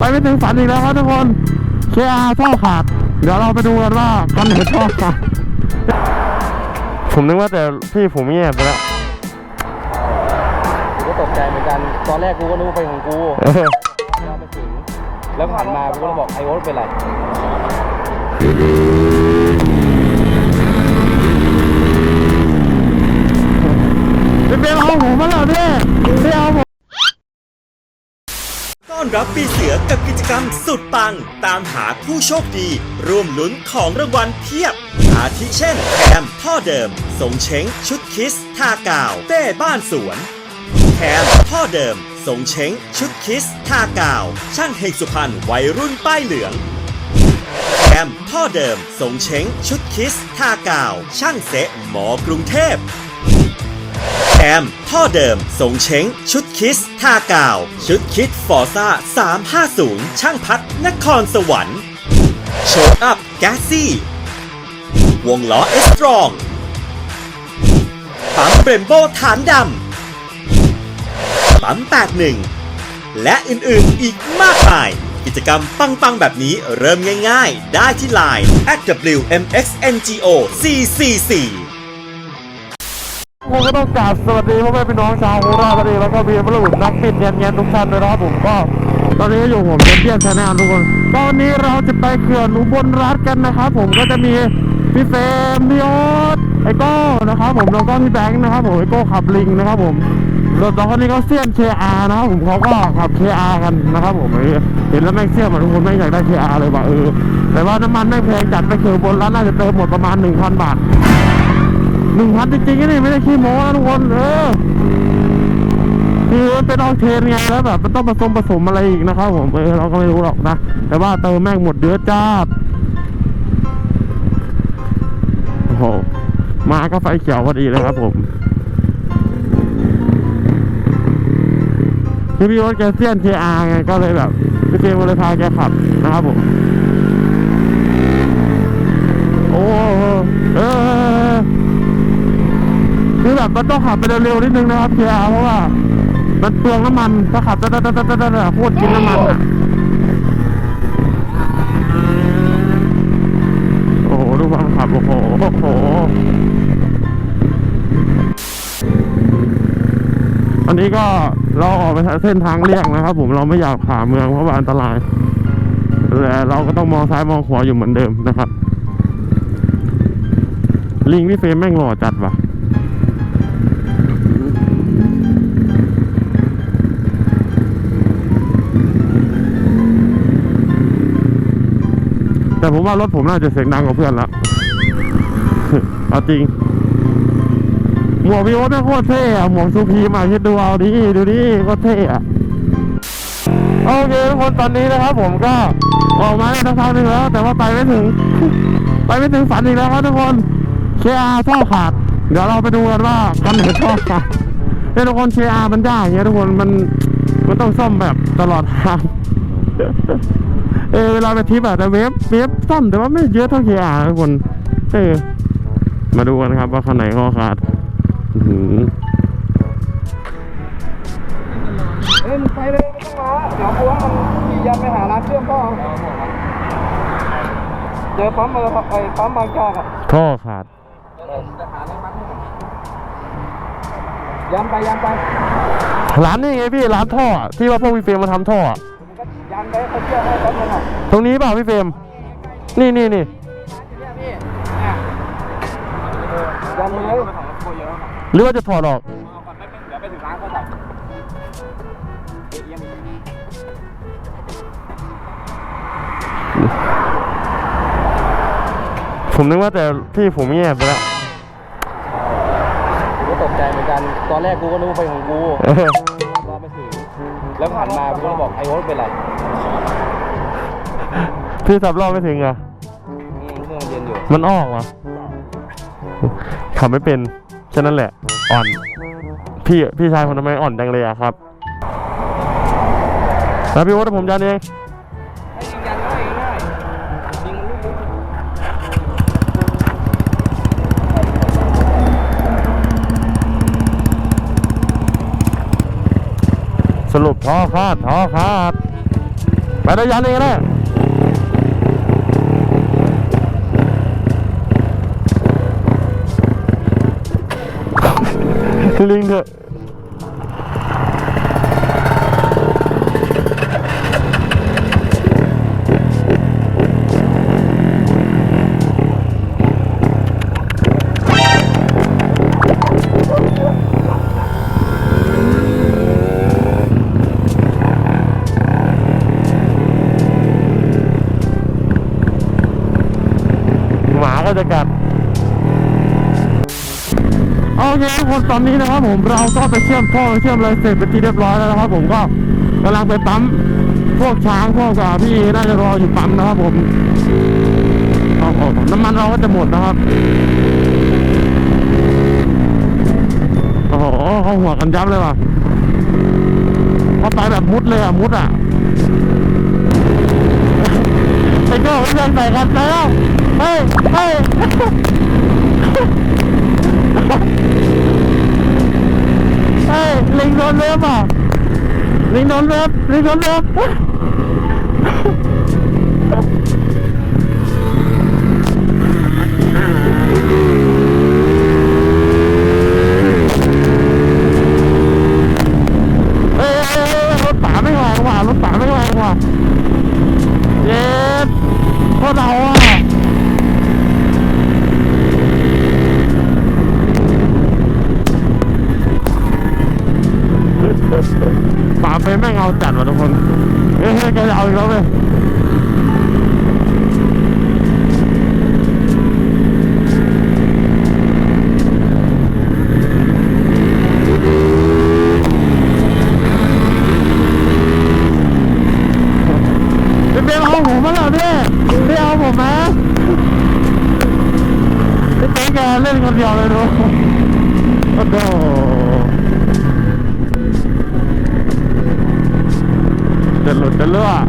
ไปไม่ถึงฝันอีกแล้วครับทุกคนเคอาท่อขาด เดี๋ยวเราไปดูกันว่าคันไหนท่อขาดผมนึกว่าแต่พี่ผมเงียบไปแล้วกูก็ตกใจเหมือนกัน ตอนแรกกูก็นึกว่าเป็นของกูเออแล้วมาถึง แล้วผ่านมากูก็เลยบอกไอ้โอ๊ตเป็นไรพี่เป็นเอาผมมาแล้วเนี่ยพี่เอาผม ต้อนรับปีเสือ กับกิจกรรมสุดปัง ตามหาผู้โชคดี ร่วมลุ้นของรางวัลเพียบ อาทิเช่นแคมพ่อเดิมทรงเช้งชุดคิสทากาว เต้บ้านสวนแคมพ่อเดิมทรงเช้งชุดคิสทากาว ช่างเฮงสุพรรณวัยรุ่นป้ายเหลืองแคมพ่อเดิมทรงเช้งชุดคิสทากาว ช่างเสะหมอกรุงเทพ แอมท่อเดิมทรงเช้ง ชุดคิสท่ากาว ชุดคิดฟอร์ซ่า 350 ช่างพัดนครสวรรค์โชว์อัพแกซี่ วงล้อเอสตรองปั๊มเบรมโบฐานดำปั๊ม 81 และอื่นๆอีกมากมาย กิจกรรมปัง ๆ แบบนี้เริ่มง่าย ๆ ได้ที่ Line at WMXNGO 444 ผมก็ต้องกราบสวัสดีพ่อแม่พี่น้องชาวโคราชธานีแล้วก็มีบรรลุนักบินเนียนๆทุกท่านด้วยนะครับผมก็ตอนนี้อยู่ผมเป็นเพียนชาแนลทุกคนตอนนี้เราจะไปเขื่อนอุบลรัฐกันนะครับผมก็จะมีพี่เฟมพี่โอ๊ตไอโก้นะครับผมแล้วก็พี่แบงค์นะครับผมไอโก้ขับลิงนะครับผมรถตอนนี้ก็เซียน KR นะครับผมเขาก็ขับ KR กันนะครับผมเห็นแล้วแม่งเซียนมาทุกคนแม่งอยากได้ KR เลยว่ะเออแต่ว่าน้ำมันแม่แพงจัดไปเขื่อนอุบนรัฐน่าจะเติมหมดประมาณ1,000บาท หนึ่งพันจริงๆนี่ไม่ได้ขี้โม้นะทุกคนเออคือมันเป็นออกเทนไงแล้วแบบมันต้องผสมผสมอะไรอีกนะครับผมเออเราก็ไม่รู้หรอกนะ แต่ว่าเติมแม่งหมดเดือดจ้าโอ้โหมาก็ไฟเขียวพอดีเลยครับผมพี่พี่รถแกเซียนเคอาไงก็เลยแบบพี่เฟรมก็เลยพาแกขับนะครับผม มันต้องขับไปเร็วๆนิดนึงนะครับเพียเพราะว่า มันเปลืองน้ำมันถ้าขับตะตะตะตะตะตะโคตรกินน้ำมันอะโอ้โหดูความขับโอ้โหโอ้โหอันนี้ก็เราออกไปเส้นทางเลี่ยงนะครับ ผมเราไม่อยากผ่าเมืองเพราะว่าอันตรายแต่เราก็ต้องมองซ้ายมองขวาอยู่เหมือนเดิมนะครับ ลิงนี่เฟรมแม่งหล่อจัดว่ะ ผมว่ารถผมน่าจะเสียงดังกว่าเพื่อนละเอาจริง หมวกพี่โอ๊ตแม่งโคตรเท่อะหมวกซูพีมาคิดดูเอาดิดูดิโคตรเท่อะโอเคทุกคนตอนนี้นะครับ ผมก็ออกมาได้สักพักหนึงแล้ว แต่ว่าไปไม่ถึง ไปไม่ถึงฝันอีกแล้วครับทุกคนเคอาท่อขาด เดี๋ยวเราไปดูกันว่าคันไหนท่อขาดเนี่ยทุกคนเคอามันยากอย่างเงี้ยทุกคนมันมันต้องซ่อมแบบตลอดทาง เออเวลาไปทริปอะแต่เวฟเวฟซ่อมแต่ว่าไม่เยอะเท่าเคอาทุกคนเออมาดูกันครับว่าคันไหนข้อขาดอื้อหือเอ้ยมึงไปเลยไม่ต้องมาเดี๋ยวกูว่ามันขี่ยันไปหาร้านเชื่อมต่อเจอปั๊มมาไอ้ปั๊มบางจากอะท่อขาดยันไปยันไปร้านนี้ไงพี่ร้านท่อ ที่ว่าพวกพี่เฟรมมาทำท่อ ก็ยันไปเขาเชื่อมให้ปั๊มเลยอะตรงนี้เปล่าพี่เฟรมนี่นี่นี่ยันไปเลยหรือว่าจะถอดออกเดี๋ยวไปถึงร้านก็จับผมนึกว่าแต่พี่ผมเงียบไปแล้วกูก็ตกใจเหมือนกัน ตอนแรกกูก็นึกว่าเป็นของกูานมากูก็เลยบอกไอ้โอ๊ตเป็นไรพี่สับรอบไม่ถึงเหรอะอืมเครื่องมันเย็นอยู่มันออกเหรอขับไม่เป็นแค่นั้นแหละ อ่อน พี่พี่ชายผมทำไมอ่อนจังเลยอะครับแล้วพี่โอ๊ตผมยันเอง ให้ยิงยันง่ายง่ายยิงลูก ส รุปท้อขาดท้อขาดไปได้ยันเองนะลิงเถอะ หมาก็จะกัดโอเคทุกคนตอนนี้นะครับผมเราก็ไปเชื่อมท่อไปเชื่อมอะไรเสร็จเป็นที่เรียบร้อยแล้วนะครับผมก็กำลังไปปั๊มพวกช้างพวกอ่าพี่น่าจะรออยู่ปั๊มนะครับผมโอ้โหน้ำมันเราก็จะหมดนะครับโอ้โหเขาหัวกันยับเลยว่ะเขาไปแบบมุดเลยอะมุดอะไอ้เจ้าเรื่องใส่กันแล้ว เฮ้ยเฮ้ยเฮ้ยลิงโดนเล็บอะลิงโดนเล็บลิงโดนเล็บเฮ้ยเฮ้ยเฮ้ยรถป่าไม่แรงว่ะรถป่าไม่แรงว่ะ เย็ดพวกเราอะ ป่าไปแม่งเอาจัดว่ะทุกคนเฮ้ยแกจะเอาอีกแล้วเว้ยพี่เบลเอาผมมาแล้วพี่พี่เอาผมไหมพี่เต้แกเล่นคนเดียวเลยดูโอ้โหจะหลุดจะเลือด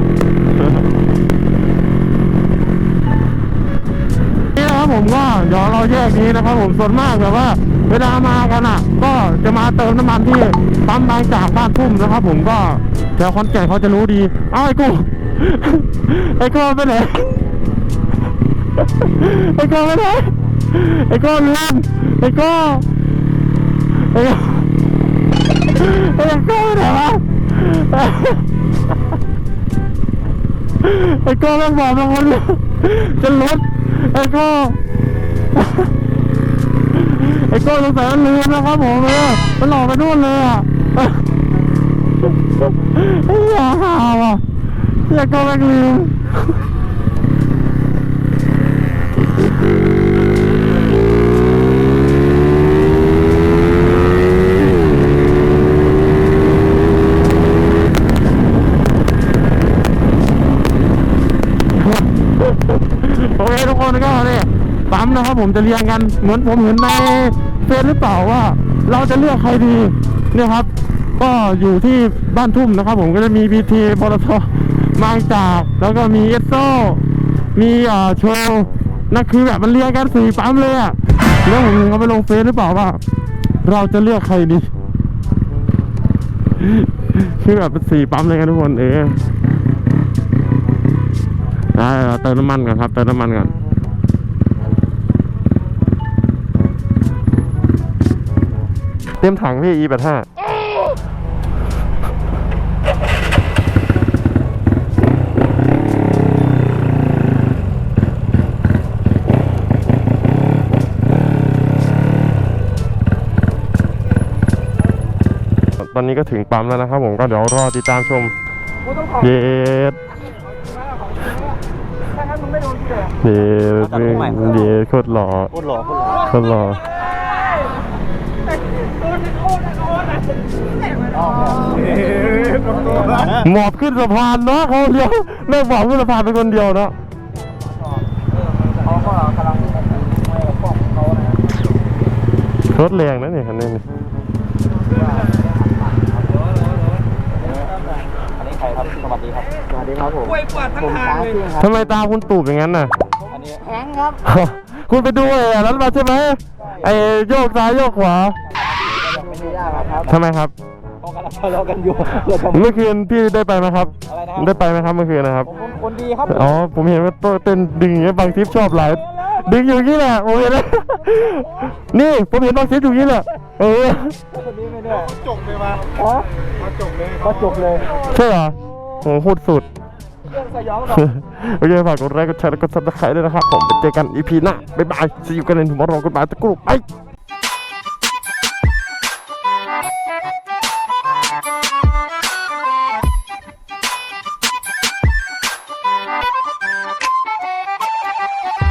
นี่นะครับผมก็ เดี๋ยวเราแยกนี้นะครับผมส่วนมากแบบว่า เวลามากันอะ ก็จะมาเติมน้ำมันที่ปั๊มบางจากบ้านทุ่มนะครับ ผมก็แถวคอนแก่นเขาจะรู้ดีเอ้าไอ้กูไอ้กูไปไหนไอ้กูไปไหนไอ้กูลืมไอ้กูไอ้ไอ้กูไปไหนวะไอ้กูแม่งบอกมาคนเดียวจะลดไอ้กู ไอ้กูสงสัยมันลืมนะครับผมเออมันหลอกไปนู่นเลยอะไอ้เหี้ยห่าวอะเหี้ยกูแม่งลืมโอเคทุกคนก็เนี่ย ปั๊มนะครับ ผมจะเรียงกันเหมือนผมเห็นในเฟซหรือเปล่าว่า เราจะเลือกใครดีเนี่ยครับ ก็อยู่ที่บ้านทุ่มนะครับ ผมก็จะมีบีทีปตทมางจาก แล้วก็มีเอสโซมีอ่าโชว์นั่นคือแบบมันเรียงกันสี่ปั๊มเลยอะแล้วผมเห็นเขาไปลงเฟซหรือเปล่าว่า เราจะเลือกใครดีคือแบบเป็นสี่ปั๊มเลยกันทุกคนเออได้เราเติมน้ำมันก่อนครับเติมน้ำมันก่อน เต็มถังพี่ e แปดห้าตอนนี้ก็ถึงปั๊มแล้วนะครับผมก็เดี๋ยวรอติดตามชมกูต้องขอเย็ดมาของจริงนะถ้างั้นมึงไม่โดนกูเลยเย็ดเย็ดโคตรหล่อโคตรหล่อโคตรหล่อโคตร หล่อหมอบขึ้นสะพานเนาะเขาเดียวแม่งหมอบขึ้นสะพานเป็นคนเดียวเนาะเขาก็กำลังไม่ป้องเขานะรถแรงนะเนี่ยคันนี้นี่อันนี้ใครครับสวัสดีครับสวัสดีครับผมกล้วยกวาดทั้งทางเลยทำไมตาคุณตูบอย่างนั้นน่ะอันนี้แข้งครับ คุณไปดูไอ้นั้นมาใช่ไหมไอ้โยกซ้ายโยกขวาไม่ได้ยากครับทำไมครับเพราะเรากำลังทะเลาะกันอยู่เราจะเมื่อคืนพี่ได้ไปไหมครับ อะไรนะครับได้ไปไหมครับเมื่อคืนนะครับ ผมเป็นคนดีครับอ๋อ ผมเห็นว่าโต้เต้นดึงอย่างเงี้ยบางทิปชอบหลายดึงอยู่อย่างนี้แหละผมเห็นแล้วนี่ผมเห็นบางทิปอยู่อย่างนี้แหละเออคนนี้ไม่ได้จกเลยมาฮะมาจกเลยก็จบเลย ใช่เหรอโหโคตรสุด เรื่องสยองหรอกโอเคฝากกดไลค์กดแชร์และกดซับสไครต์ด้วยนะครับ ผมไปเจอกันอีพีหน้า บ๊ายบาย see you กันในถุงมรองกดบายตะกรุบไป